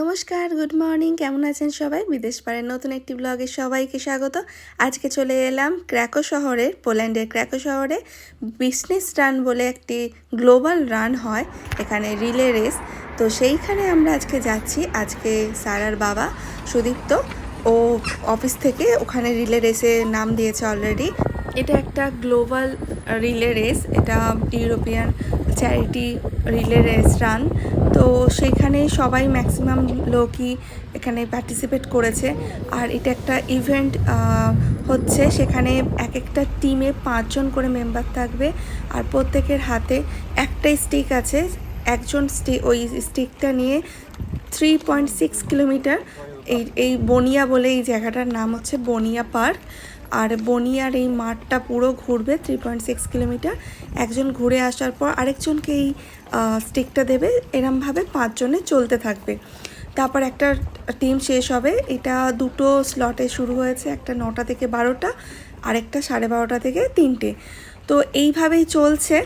নমস্কার, good morning. কেমন আছেন সবাই? বিদেশ পাড়ের নতুন একটি ব্লগে সবাইকে স্বাগত। আজকে চলে এলাম ক্র্যাকো শহরের পোল্যান্ডের ক্র্যাকো শহরে। বিজনেস রান বলে একটি গ্লোবাল রান হয়, এখানে রিলে রেস। তো সেইখানে আমরা আজকে যাচ্ছি। আজকে সারার বাবা সুদীপ্ত। ও অফিস থেকে ওখানে রিলে রেসে নাম দিয়েছে অলরেডি এটা একটা গ্লোবাল রিলে রেস। এটা European charity relay race run. তো সেখানে সবাই ম্যাক্সিমাম লোকই এখানে পার্টিসিপেট করেছে। আর এটা একটা ইভেন্ট হচ্ছে সেখানে এক একটা টিমে পাঁচজন করে মেম্বার থাকবে। আর প্রত্যেকের হাতে একটাই স্টিক আছে। একজন স্টি ওই স্টিকটা নিয়ে থ্রি পয়েন্ট সিক্স কিলোমিটার এই এই বনিয়া বলে এই জায়গাটার নাম হচ্ছে বনিয়া পার্ক। আর বনিয়ার এই মাঠটা পুরো ঘুরবে থ্রি পয়েন্ট সিক্স কিলোমিটার একজন ঘুরে আসার পর আরেকজনকে এই স্টিকটা দেবে, এরমভাবে পাঁচজনে চলতে থাকবে। তারপর একটা টিম শেষ হবে, এটা দুটো স্লটে শুরু হয়েছে, একটা নটা থেকে বারোটা, আরেকটা সাড়ে বারোটা থেকে তিনটে। তো এইভাবেই চলছে,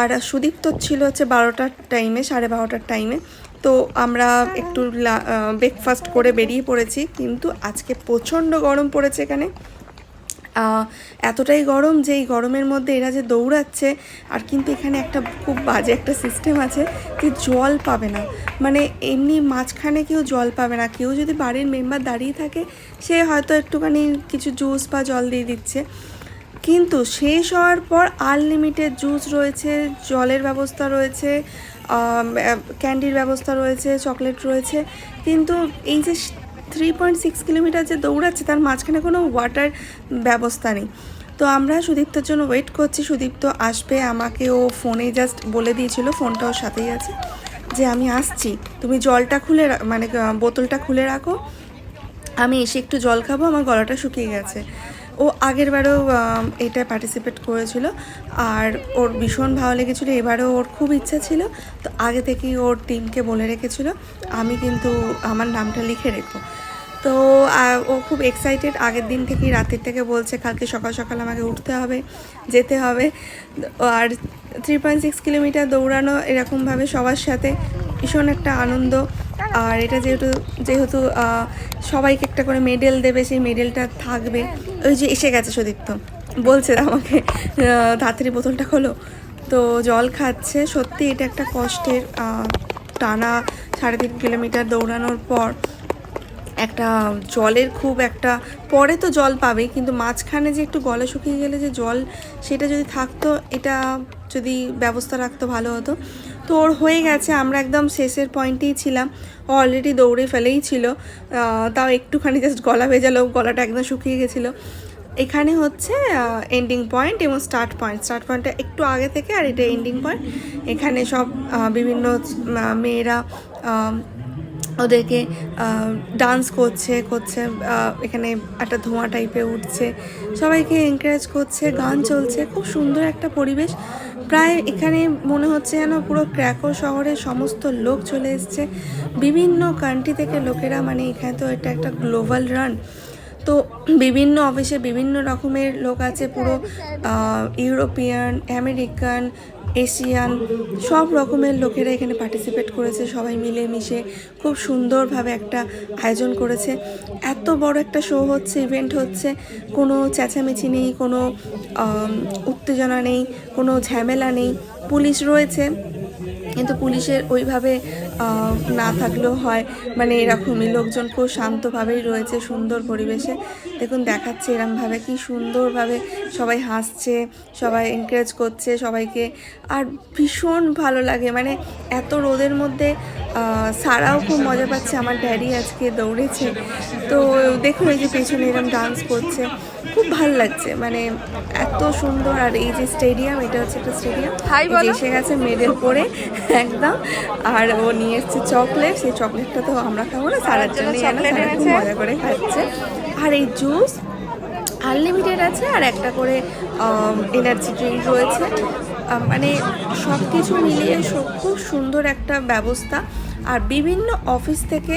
আর সুদীপ্ত ছিল হচ্ছে বারোটার টাইমে সাড়ে বারোটার টাইমে তো আমরা একটু ব্রেকফাস্ট করে বেরিয়ে পড়েছি, কিন্তু আজকে প্রচণ্ড গরম পড়েছে এখানে। এতটাই গরম যে এই গরমের মধ্যে এরা যে দৌড়াচ্ছে, আর কিন্তু এখানে একটা খুব বাজে একটা সিস্টেম আছে যে জল পাবে না। মানে এমনি মাঝখানে কেউ জল পাবে না। কেউ যদি বাড়ির মেম্বার দাঁড়িয়ে থাকে, সে হয়তো একটুখানি কিছু জুস বা জল দিয়ে দিচ্ছে। কিন্তু শেষ হওয়ার পর আনলিমিটেড জুস রয়েছে, জলের ব্যবস্থা রয়েছে ক্যান্ডির ব্যবস্থা রয়েছে চকলেট রয়েছে। কিন্তু এই যে থ্রি পয়েন্ট সিক্স কিলোমিটার যে দৌড়াচ্ছে, তার মাঝখানে কোনো ওয়াটার ব্যবস্থা নেই। তো আমরা সুদীপ্তর জন্য ওয়েট করছি। সুদীপ্ত আসবে, আমাকে ও ফোনে জাস্ট বলে দিয়েছিল ফোনটা ওর সাথেই আছে যে আমি আসছি। তুমি জলটা খুলে মানে বোতলটা খুলে রাখো। আমি এসে একটু জল খাব, আমার গলাটা শুকিয়ে গেছে। ও আগের বারেও এটা পার্টিসিপেট করেছিল। আর ওর ভীষণ ভালো লেগেছিলো। এবারেও ওর খুব ইচ্ছা ছিল। তো আগে থেকেই ওর টিমকে বলে রেখেছিল। আমি কিন্তু আমার নামটা লিখে রেখো। তো ও খুব এক্সাইটেড আগের দিন থেকেই রাতের থেকে বলছে, কালকে সকাল সকাল আমাকে উঠতে হবে, যেতে হবে। আর থ্রি পয়েন্ট সিক্স কিলোমিটার দৌড়ানো এরকমভাবে সবার সাথে ভীষণ একটা আনন্দ। আর এটা যেহেতু যেহেতু সবাইকে একটা করে মেডেল দেবে, সেই মেডেলটা থাকবে। ওই যে এসে গেছে সদীপ্ত। বলছে আমাকে তাড়াতাড়ি বোতলটা খোলো। তো জল খাচ্ছে। সত্যি এটা একটা কষ্টের টানা সাড়ে তিন কিলোমিটার দৌড়ানোর পর একটা জলের খুব একটা, পরে তো জল পাবে, কিন্তু মাঝখানে যে একটু গলা শুকিয়ে গেলে যে জল, সেটা যদি থাকতো, এটা যদি ব্যবস্থা রাখতো, ভালো হতো। তো ওর হয়ে গেছে, আমরা একদম শেষের পয়েন্টেই ছিলাম। অলরেডি দৌড়ে ফেলেই ছিল। তাও একটুখানি জাস্ট গলা ভেজালো, গলাটা একদম শুকিয়ে গেছিল। এখানে হচ্ছে এন্ডিং পয়েন্ট এবং স্টার্ট পয়েন্ট স্টার্ট পয়েন্টটা একটু আগে থেকে আর এটা এন্ডিং পয়েন্ট এখানে সব বিভিন্ন মেয়েরা ওদেরকে ডান্স করছে করছে এখানে একটা ধোঁয়া টাইপে উঠছে। সবাইকে এনকারেজ করছে, গান চলছে। খুব সুন্দর একটা পরিবেশ। প্রায় এখানে মনে হচ্ছে যেন পুরো ক্র্যাকো শহরে সমস্ত লোক চলে এসছে। বিভিন্ন কান্ট্রি থেকে লোকেরা মানে এখানে তো এটা একটা গ্লোবাল রান তো বিভিন্ন অফিসে বিভিন্ন রকমের লোক আছে, পুরো ইউরোপিয়ান, আমেরিকান, এশিয়ান, সব রকমের লোকেরা এখানে পার্টিসিপেট করেছে, সবাই মিলেমিশে খুব সুন্দরভাবে একটা আয়োজন করেছে। এত বড় একটা শো হচ্ছে ইভেন্ট হচ্ছে, কোনো চেঁচামেচি নেই, কোনো উত্তেজনা নেই, কোনো ঝামেলা নেই। পুলিশ রয়েছে কিন্তু পুলিশের ওইভাবে না থাকলেও হয়। মানে এরকমই লোকজন খুব শান্তভাবেই রয়েছে সুন্দর পরিবেশে। দেখুন, দেখাচ্ছে এরমভাবে কি সুন্দরভাবে সবাই হাসছে, সবাই এনকারেজ করছে সবাইকে। আর ভীষণ ভালো লাগে। মানে এত রোদের মধ্যে সারাও খুব মজা পাচ্ছে। আমার ড্যাডি আজকে দৌড়েছে। তো দেখুন এই যে পেছনে এরম ডান্স করছে। খুব ভালো লাগছে। মানে এত সুন্দর। আর এই যে স্টেডিয়াম এটা হচ্ছে একটা স্টেডিয়াম এসে গেছে মেডেল পরে একদম। আর ও নিয়ে এসছে চকলেট সেই চকলেটটা তো আমরা খাব না। সারার জন্য খুব মজা করে খাচ্ছে। আর এই জুস আনলিমিটেড আছে। আর একটা করে এনার্জি ড্রিঙ্ক রয়েছে। মানে সব কিছু মিলিয়ে খুব সুন্দর একটা ব্যবস্থা। আর বিভিন্ন অফিস থেকে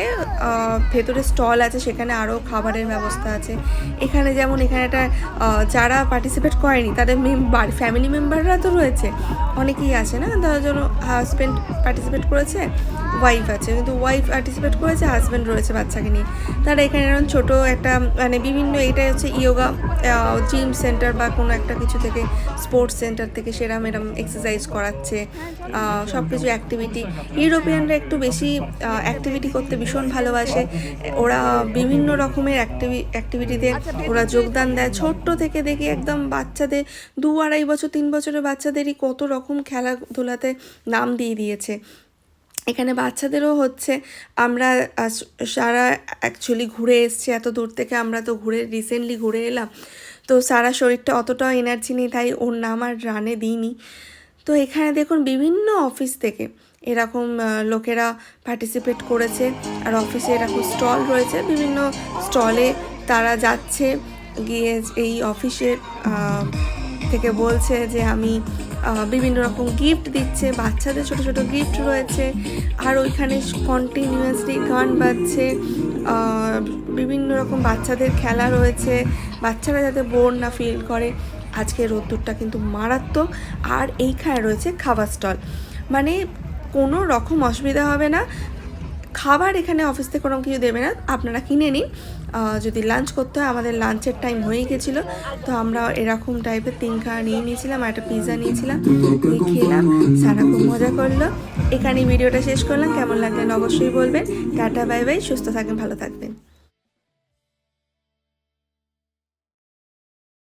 ভেতরে স্টল আছে, সেখানে আরও খাবারের ব্যবস্থা আছে। এখানে যেমন এখানে একটা যারা পার্টিসিপেট করেনি, তাদের মেম্বার ফ্যামিলি মেম্বাররা তো রয়েছে। অনেকেই আছে না? জন্য হাজব্যান্ড পার্টিসিপেট করেছে ওয়াইফ আছে। কিন্তু ওয়াইফ পার্টিসিপেট করেছে হাজব্যান্ড রয়েছে বাচ্চাকে নিয়ে। তারা এখানে এরকম ছোটো একটা মানে বিভিন্ন এটা হচ্ছে ইয়োগা জিম সেন্টার বা কোনো একটা কিছু থেকে স্পোর্টস সেন্টার থেকে সেরম এরম এক্সারসাইজ করাচ্ছে সব কিছু অ্যাক্টিভিটি ইউরোপিয়ানরা একটু বেশি অ্যাক্টিভিটি করতে ভীষণ ভালোবাসে। ওরা বিভিন্ন রকমের অ্যাক্টিভি অ্যাক্টিভিটিতে ওরা যোগদান দেয়। ছোট্ট থেকে দেখি একদম বাচ্চাদের, দু আড়াই বছর, তিন বছরের বাচ্চাদেরই কত রকম খেলাধুলাতে নাম দিয়ে দিয়েছে। এখানে বাচ্চাদেরও হচ্ছে, আমরা সারা অ্যাকচুয়ালি ঘুরে এসছি, এত দূর থেকে আমরা তো ঘুরে রিসেন্টলি ঘুরে এলাম। তো সারা শরীরটা অতটাও এনার্জি নেই, তাই ওর নাম আর রানে দিইনি। তো এখানে দেখুন, বিভিন্ন অফিস থেকে এরকম লোকেরা পার্টিসিপেট করেছে। আর অফিসে এরকম স্টল রয়েছে। বিভিন্ন স্টলে তারা যাচ্ছে, গিয়ে এই অফিসের থেকে বলছে যে আমি বিভিন্ন রকম গিফট দিচ্ছে। বাচ্চাদের ছোট ছোট গিফট রয়েছে। আর ওইখানে কন্টিনিউয়াসলি গান বাজছে। বিভিন্ন রকম বাচ্চাদের খেলা রয়েছে। বাচ্চারা যাতে বোর না ফিল করে। আজকে রোদ্দুরটা কিন্তু মারাত্মক। আর এইখানে রয়েছে খাবার স্টল মানে কোনো রকম অসুবিধা হবে না। খাবার এখানে অফিস থেকে কোনো কিছু দেবে না। আপনারা কিনে নিন। যদি লাঞ্চ করতে হয়, আমাদের লাঞ্চের টাইম হয়ে গেছিল। তো আমরা এরকম টাইপের তিনখানা নিয়ে নিয়েছিলাম আর একটা পিৎজা নিয়েছিলাম। নিয়ে খেলাম। সারা খুব মজা করল। এখানে ভিডিওটা শেষ করলাম। কেমন লাগলেন অবশ্যই বলবেন। টাটা বাই বাই সুস্থ থাকবেন ভালো থাকবেন।